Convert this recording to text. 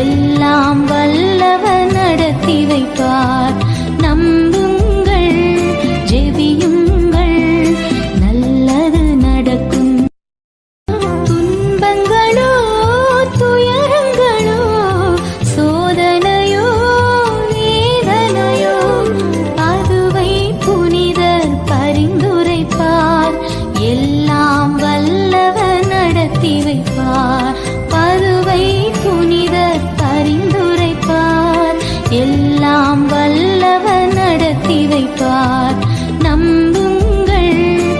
எல்லாம் வல்லவர் நடத்தி வைப்பார். நம்புங்கள் ஜெபியுங்கள் நல்லது நடக்கும். துன்பங்களோ துயரங்களோ சோதனையோ வேதனையோ அதுவை புனிதர் பரிந்துரைப்பார். எல்லாம் வல்லவர் நடத்தி வைப்பார். நினைப்பா